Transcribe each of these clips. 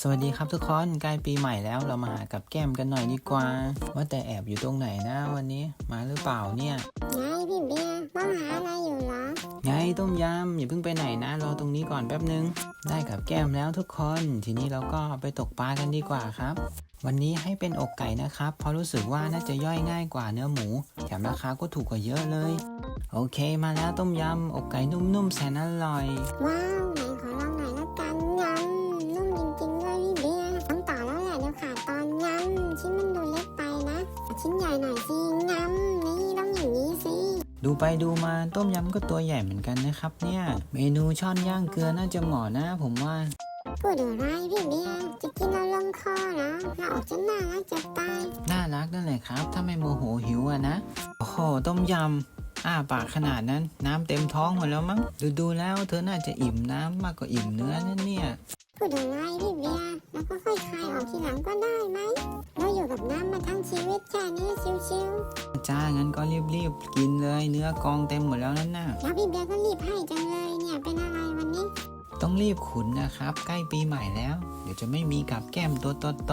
สวัสดีครับทุกคนใกล้ปีใหม่แล้วเรามาหากับแก้มกันหน่อยดีกว่า ว่าแต่แอบอยู่ตรงไหนนะวันนี้มาหรือเปล่าเนี่ยไงพี่เบียร์มองหาอะไรอยู่เหรอไงต้มยำอย่าเพิ่งไปไหนนะรอตรงนี้ก่อนแป๊บนึง ได้กับแก้มแล้วทุกคน ทีนี้เราก็ไปตกปลากันดีกว่าครับ วันนี้ให้เป็นอกไก่นะครับเพราะรู้สึกว่าน่าจะย่อยง่ายกว่าเนื้อหมูแถมราคาก็ถูกกว่าเยอะเลย โอเค มาแล้วต้มยำอกไก่นุ่มๆแสนอร่อย ว้าวไหน ดูไปดูมาต้มยำก็ตัวใหญ่เหมือนกันนะครับเนี่ย เมนูช่อนย่างเกลือน่าจะเหมาะนะผมว่าพูดอะไรพี่เบียร์จะกินเอาลงคอเหรอเราออกจะน่ารักจะตาย น่ารักนั่นแหละครับ ถ้าไม่โมโหหิวอะนะ โอ้โหต้มยำอ้าปากขนาดนั้น น้ำเต็มท้องหมดแล้วมั้งดูดูๆแล้วเธอน่าจะอิ่มน้ำมากกว่าอิ่มเนื้อนั่นเนี่ยพูดอะไรพี่เบียร์แล้วก็ค่อยคลายออกทีหลังก็ได้ไหมเราอยู่กับน้ำมาทั้งชีวิตแค่นี้ชิวๆ จ้างั้นก็รีบๆกินเลยเนื้อกองเต็มหมดแล้วนั่นน่ะแล้วพี่เบียร์ก็รีบให้จังเลยเนี่ยเป็นอะไรวันนี้ ต้องรีบขุนนะครับ ใกล้ปีใหม่แล้ว เดี๋ยวจะไม่มีกับแก้มตัวโต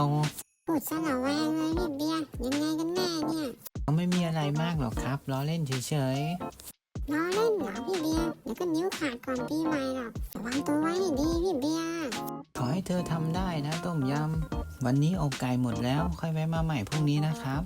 พูดสละแวงเลยพี่เบียร์ยังไงกันแน่เนี่ยๆก็ไม่มีอะไรมากหรอกครับล้อเล่นเฉยล้อเล่นเหรอพี่เบียร์เดี๋ยวก็นิ้วขาดก่อนปีใหม่หรอกระวังตัวไว้ให้ดีพี่เบียร์ๆขอให้เธอทำได้นะต้มยำวันนี้อกไก่หมดแล้วค่อยแวะมาใหม่พรุ่งนี้นะครับ